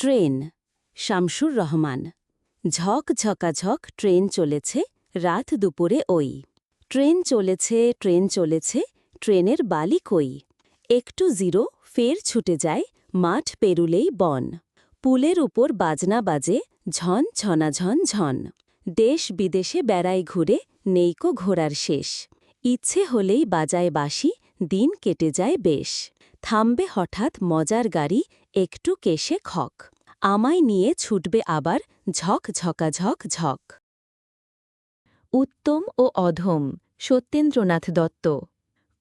Train. Shamsur Rahman. ঝক ঝকাঝক train চলেছে রাত দুপুরে ওই। ট্রেন চলেছে ট্রেন চলেছে, ট্রেনের বালি কই। একটু জিরো, ফের ছুটে যায় মাঠ পেরুলেই বন। পুলের উপর বাজনা বাজে ঝন ঝনাঝন ঝন। দেশ বিদেশে বেড়াই ঘুরে, নেইকো ঘোরার শেষ। ইচ্ছে হলেই বাজায় বাসি দিন কেটে যায় বেশ। থামবে হঠাৎ মজার গাড়ি, একটু কেশে খক। আমায় নিয়ে ছুটবে আবার ঝক ঝকাঝক ঝক। উত্তম ও অধম, সত্যেন্দ্রনাথ দত্ত।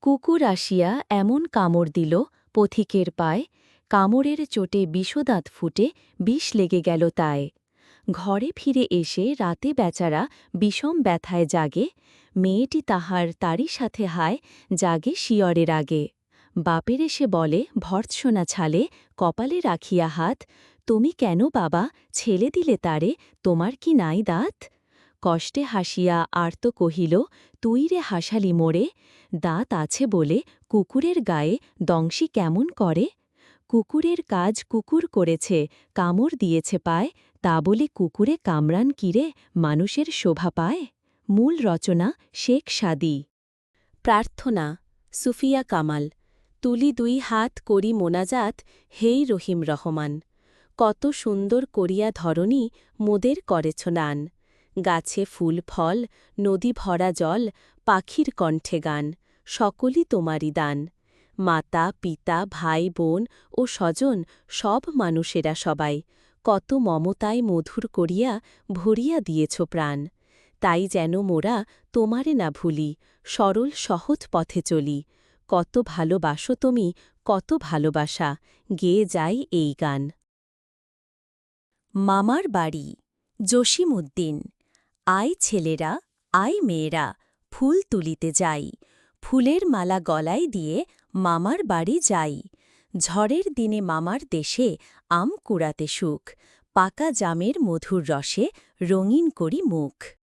কুকুর আসিয়া এমন কামড় দিল, পথিকের পায়। কামড়ের চোটে বিষদাঁত ফুটে, বিষ লেগে গেল তায়। ঘরে ফিরে এসে রাতে বেচারা বিষম ব্যথায় জাগে, মেয়েটি তাহার তারই সাথে হায়, জাগে শিয়রের আগে। বাপের এসে বলে ভর্ৎসনা ছালে, কপালে রাখিয়া হাত, তুমি কেন বাবা, ছেলে দিলে তারে, তোমার কি নাই দাঁত? কষ্টে হাসিয়া আর্ত কহিল, তুই রে হাসালি মোড়ে দাঁত আছে বলে কুকুরের গায়ে দংশি কেমন করে? কুকুরের কাজ কুকুর করেছে, কামড় দিয়েছে পায় তা বলে কুকুরে কামরান কিরে, মানুষের শোভা পায়? মূল রচনা, শেখ সাদি। প্রার্থনা, সুফিয়া কামাল। তুলি দুই হাত করি মোনাজাত, হেই রহিম রহমান। কত সুন্দর করিয়া ধরণী মোদের করেছ নান। গাছে ফুল, ফল, নদী ভরা জল, পাখির কণ্ঠে গান, সকলই তোমারই দান। মাতা, পিতা, ভাই, বোন ও স্বজন সব মানুষেরা সবাই কত মমতায় মধুর করিয়া ভরিয়া দিয়েছ প্রাণ। তাই যেন মোরা তোমারে না ভুলি, সরল সহজ পথে চলি। কত ভালোবাসো তুমি, কত ভালোবাসা গেয়ে যাই এই গান। মামার বাড়ি জসিম উদ্দিন আয় ছেলেরা, আয় মেয়েরা, ফুল তুলিতে যাই। ফুলের মালা গলায় দিয়ে মামার বাড়ি যাই। ঝড়ের দিনে মামার দেশে আম কুড়াতে সুখ পাকা জামের মধুর রসে রঙিন করি মুখ।